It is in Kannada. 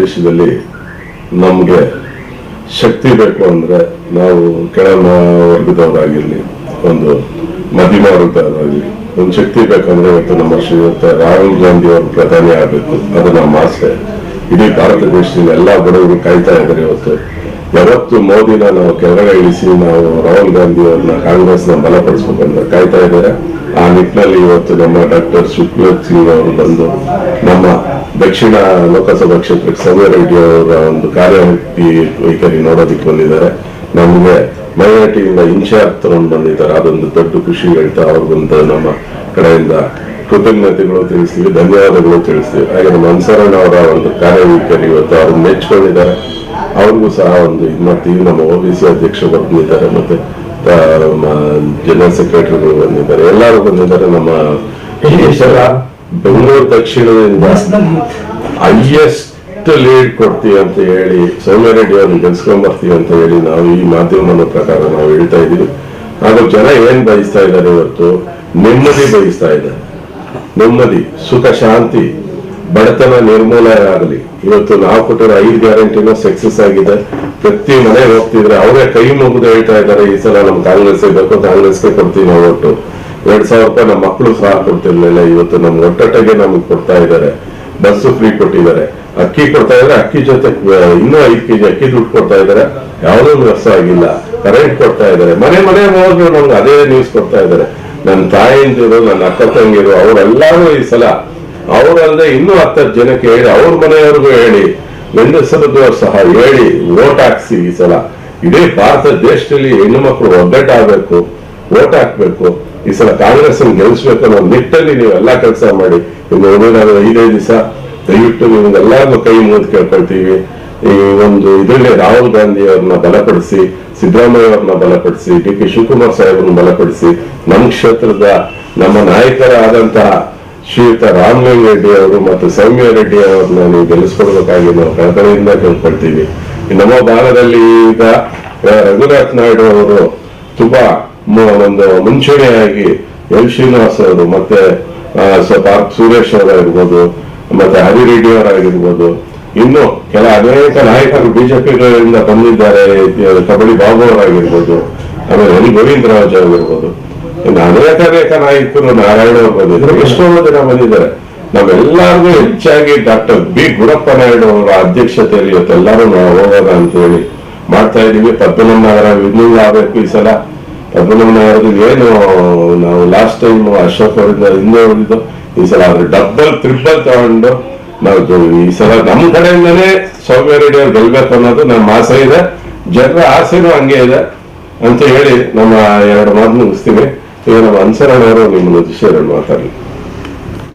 ದೇಶದಲ್ಲಿ ನಮಗೆ ಶಕ್ತಿ ಬೇಕು ಅಂದ್ರೆ ನಾವು ಕೆಳ ವರ್ಗದವರಾಗಿರಲಿ ಒಂದು ಮಧ್ಯಮ ವರ್ಗದವರಾಗಲಿ ಒಂದು ಶಕ್ತಿ ಬೇಕಂದ್ರೆ ಇವತ್ತು ನಮ್ಮ ಶ್ರೀಯುತ ರಾಹುಲ್ ಗಾಂಧಿ ಅವರು ಪ್ರಧಾನಿ ಆಗಬೇಕು ಅದು ನಮ್ಮ ಆಸೆ. ಇಡೀ ಭಾರತ ದೇಶದಲ್ಲಿ ಎಲ್ಲಾ ಬಡವರು ಕಾಯ್ತಾ ಇದ್ದಾರೆ ಇವತ್ತು. ಯಾವತ್ತು ಮೋದಿನ ನಾವು ಕೆಳಗಡೆ ಇಳಿಸಿ ನಾವು ರಾಹುಲ್ ಗಾಂಧಿ ಅವ್ರನ್ನ ಕಾಂಗ್ರೆಸ್ನ ಬಲಪಡಿಸ್ಬೇಕಂತ ಕಾಯ್ತಾ ಇದ್ದಾರೆ ಆ ನಿಟ್ಟಿನಲ್ಲಿ ಇವತ್ತು ನಮ್ಮ ಡಾಕ್ಟರ್ ಸುಖ್ಲೋಕ್ ಸಿಂಗ್ ಅವರು ಬಂದು ನಮ್ಮ ದಕ್ಷಿಣ ಲೋಕಸಭಾ ಕ್ಷೇತ್ರಕ್ಕೆ ಸಂಜಯ್ ರೆಡ್ಡಿ ಅವರ ಒಂದು ಕಾರ್ಯವ್ಯಕ್ತಿ ವೈಖರಿ ನೋಡೋದಕ್ಕೆ ಬಂದಿದ್ದಾರೆ. ನಮಗೆ ಮೈನಾರಿಟಿಯಿಂದ ಇನ್ಚಾರ್ಜ್ ತಗೊಂಡು ಬಂದಿದ್ದಾರೆ. ಅದೊಂದು ದೊಡ್ಡ ಖುಷಿ ಹೇಳ್ತಾ ಅವ್ರಿಗೊಂದು ನಮ್ಮ ಕಡೆಯಿಂದ ಕೃತಜ್ಞತೆಗಳು ತಿಳಿಸ್ತೀವಿ, ಧನ್ಯವಾದಗಳು ತಿಳಿಸ್ತೀವಿ. ಹಾಗೆ ನಮ್ಮ ಅನ್ಸರಣ್ಣ ಅವರ ಒಂದು ಕಾರ್ಯವೈಖರಿ ಇವತ್ತು ಅವ್ರನ್ನ ಮೆಚ್ಕೊಂಡಿದ್ದಾರೆ. ಅವ್ರಿಗೂ ಸಹ ಒಂದು ಇದು ಮಾಡ್ತೀವಿ. ನಮ್ಮ ಒ ಬಿ ಸಿ ಅಧ್ಯಕ್ಷರು ಬಂದಿದ್ದಾರೆ ಮತ್ತೆ ಜನರಲ್ ಸೆಕ್ರೆಟರಿಗಳು ಬಂದಿದ್ದಾರೆ. ಎಲ್ಲರೂ ಬಂದಿದ್ದಾರೆ. ನಮ್ಮ ಬೆಂಗಳೂರು ದಕ್ಷಿಣದಿಂದ ಹೈಯೆಸ್ಟ್ ಲೀಡ್ ಕೊಡ್ತೀವಿ ಅಂತ ಹೇಳಿ ಸೌಮ್ಯ ರೆಡ್ಡಿ ಅವ್ರನ್ನ ಗೆಲ್ಸ್ಕೊಂಡ್ ಬರ್ತೀವಿ ಅಂತ ಹೇಳಿ ನಾವು ಈ ಮಾಧ್ಯಮದ ಪ್ರಕಾರ ನಾವು ಹೇಳ್ತಾ ಇದೀವಿ ಆದ್ರೆ ಜನ ಏನ್ ಬಯಸ್ತಾ ಇದ್ದಾರೆ ಇವತ್ತು? ನೆಮ್ಮದಿ ಬಯಸ್ತಾ ಇದ್ದಾರೆ. ನೆಮ್ಮದಿ ಸುಖ ಶಾಂತಿ. ಬಡತನ ನಿರ್ಮೂಲನೆ ಆಗಲಿ ಇವತ್ತು ನಾವು ಕೊಟ್ಟಿರೋ ಐದು ಗ್ಯಾರಂಟಿನೂ ಸಕ್ಸಸ್ ಆಗಿದೆ. ಪ್ರತಿ ಮನೆಗೆ ಹೋಗ್ತಿದ್ರೆ ಅವರೇ ಕೈ ಮುಗಿದು ಹೇಳ್ತಾ ಇದ್ದಾರೆ, ಈ ಸಲ ನಮ್ ಕಾಂಗ್ರೆಸ್ ಬೇಕು ಕಾಂಗ್ರೆಸ್ಗೆ ಕೊಡ್ತೀವಿ ನಾವು ಒಟ್ಟು ಎರಡ್ ಸಾವಿರ ರೂಪಾಯಿ ನಮ್ಮ ಮಕ್ಕಳು ಸಹ ಕೊಡ್ತಿರ್ಲಿಲ್ಲ ಇವತ್ತು ನಮ್ಗೆ ಒಟ್ಟೊಟ್ಟಿಗೆ ನಮ್ಗೆ ಕೊಡ್ತಾ ಇದ್ದಾರೆ. ಬಸ್ಸು ಫ್ರೀ ಕೊಟ್ಟಿದ್ದಾರೆ. ಅಕ್ಕಿ ಕೊಡ್ತಾ ಇದ್ರೆ ಅಕ್ಕಿ ಜೊತೆ ಇನ್ನೂ ಐದು ಕೆಜಿ ಅಕ್ಕಿ ದುಡ್ಡು ಕೊಡ್ತಾ ಇದ್ದಾರೆ. ಯಾವುದೋ ರಸ ಆಗಿಲ್ಲ. ಕರೆಂಟ್ ಕೊಡ್ತಾ ಇದ್ದಾರೆ. ಮನೆ ಮನೆ ಹೋದ್ರು ನಮ್ಗೆ ಅದೇ ನ್ಯೂಸ್ ಕೊಡ್ತಾ ಇದ್ದಾರೆ. ನನ್ನ ತಾಯಿಂದಿರು, ನನ್ನ ಅಕ್ಕ ತಂಗಿರು ಅವರೆಲ್ಲರೂ ಈ ಸಲ ಅವರಲ್ಲದೆ ಇನ್ನೂ ಹತ್ತು ಜನಕ್ಕೆ ಹೇಳಿ, ಅವ್ರ ಮನೆಯವ್ರಿಗೂ ಹೇಳಿ ಗಂಡಸರದ್ದು ಸಹ ಹೇಳಿ ಓಟ್ ಹಾಕ್ಸಿ ಈ ಸಲ. ಇಡೀ ಭಾರತ ದೇಶದಲ್ಲಿ ಹೆಣ್ಣು ಮಕ್ಕಳು ಒಗ್ಗಟ್ಟಾಗಬೇಕು ಓಟ್ ಹಾಕ್ಬೇಕು. ಈ ಸಲ ಕಾಂಗ್ರೆಸ್ ಗೆಲ್ಲಿಸ್ಬೇಕು ಅನ್ನೋ ನಿಟ್ಟಲ್ಲಿ ನೀವು ಎಲ್ಲಾ ಕೆಲಸ ಮಾಡಿ. ಇನ್ನು ಒಂದೇನಾದ್ರು ಐದೈದು ದಿವಸ, ದಯವಿಟ್ಟು ನಿಮ್ಗೆಲ್ಲರಿಗೂ ಕೈ ಮುಂದೆ ಕೇಳ್ಕೊಳ್ತೀವಿ. ಈ ಒಂದು ಇದರಲ್ಲಿ ರಾಹುಲ್ ಗಾಂಧಿ ಅವ್ರನ್ನ ಬಲಪಡಿಸಿ ಸಿದ್ದರಾಮಯ್ಯ ಅವ್ರನ್ನ ಬಲಪಡಿಸಿ, ಡಿ ಕೆ ಶಿವಕುಮಾರ್ ಸಾಹೇಬ್ರನ್ನ ಬಲಪಡಿಸಿ, ನಮ್ಮ ಕ್ಷೇತ್ರದ ನಮ್ಮ ನಾಯಕರಾದಂತಹ ಶ್ರೀಯುತ ರಾಮಲಿಂಗ ರೆಡ್ಡಿ ಅವರು ಮತ್ತು ಸೌಮ್ಯ ರೆಡ್ಡಿ ಅವ್ರನ್ನ ನೀವು ಗೆಲ್ಲಿಸ್ಕೊಡ್ಬೇಕಾಗಿ ನಾವು ಕಳಕಳಿಯಿಂದ ಕೇಳ್ಕೊಳ್ತೀವಿ. ನಮ್ಮ ಭಾಗದಲ್ಲಿ ಈಗ ರಘುನಾಥ್ ನಾಯ್ಡು ಅವರು ತುಂಬಾ ಒಂದು ಮುಂಚೂಣಿಯಾಗಿ ಎಲ್ ಶ್ರೀನಿವಾಸ್ ಅವರು ಮತ್ತೆ ಪಾರ್ಕ್ ಸುರೇಶ್ ಅವರಾಗಿರ್ಬೋದು, ಮತ್ತೆ ಹರಿರೆಡ್ಡಿ ಅವರಾಗಿರ್ಬೋದು, ಇನ್ನು ಕೆಲ ಅನೇಕ ನಾಯಕರು ಬಿಜೆಪಿಗಳಿಂದ ಬಂದಿದ್ದಾರೆ ಕಬಡ್ಡಿ ಬಾಬು ಅವರಾಗಿರ್ಬೋದು, ಆಮೇಲೆ ಹರಿ ಗೋವಿಂದರಾಜ್ ಆಗಿರ್ಬೋದು ಅನೇಕ ಅನೇಕ ನಾಯಕರು ನಾರಾಯಣ ಬಂದಿದ್ರು ಎಷ್ಟೋ ಜನ ಬಂದಿದ್ದಾರೆ. ನಾವೆಲ್ಲರಿಗೂ ಹೆಚ್ಚಾಗಿ ಡಾಕ್ಟರ್ ಬಿ. ಗುಡಪ್ಪ ನಾಯ್ಡು ಅವರ ಅಧ್ಯಕ್ಷತೆಯಲ್ಲಿ ಇವತ್ತೆಲ್ಲರೂ ನಾವು ಹೋಗೋಣ ಅಂತ ಹೇಳಿ ಮಾಡ್ತಾ ಇದೀವಿ ಪದ್ಮನಾಭ ವಿನಿಂಗ್ ಆಗಬೇಕು ಈ ಸಲ. ಪದ್ಮನಾಭ ಏನು, ನಾವು ಲಾಸ್ಟ್ ಟೈಮ್ ಅಶೋಕ್ ಅವರಿಂದ ಹಿಂದೆ ಹೋಗಿದ್ದು, ಈ ಸಲ ಅವ್ರು ಡಬ್ಬಲ್ ತ್ರಿಬಲ್ ತಗೊಂಡು ನಾವು ಈ ಸಲ ನಮ್ಮ ಕಡೆಯಿಂದನೇ ಸೌಮ್ಯ ರೆಡ್ಡಿ ಅವ್ರು ಗೆಲ್ಬೇಕು ಅನ್ನೋದು ನಮ್ಮ ಆಸೆ ಇದೆ. ಜನರ ಆಸೆನೂ ಹಂಗೆ ಇದೆ. ಅಂತ ಹೇಳಿ ನಮ್ಮ ಎರಡು ಮಾತು ಮುಗಿಸ್ತೀವಿ. ಈಗ ನಮ್ಮ ಅನ್ಸರಣ ಅವರು ನಿಮ್ಮನ್ನು ವಿಷಯ ಮಾತಾಡಲಿ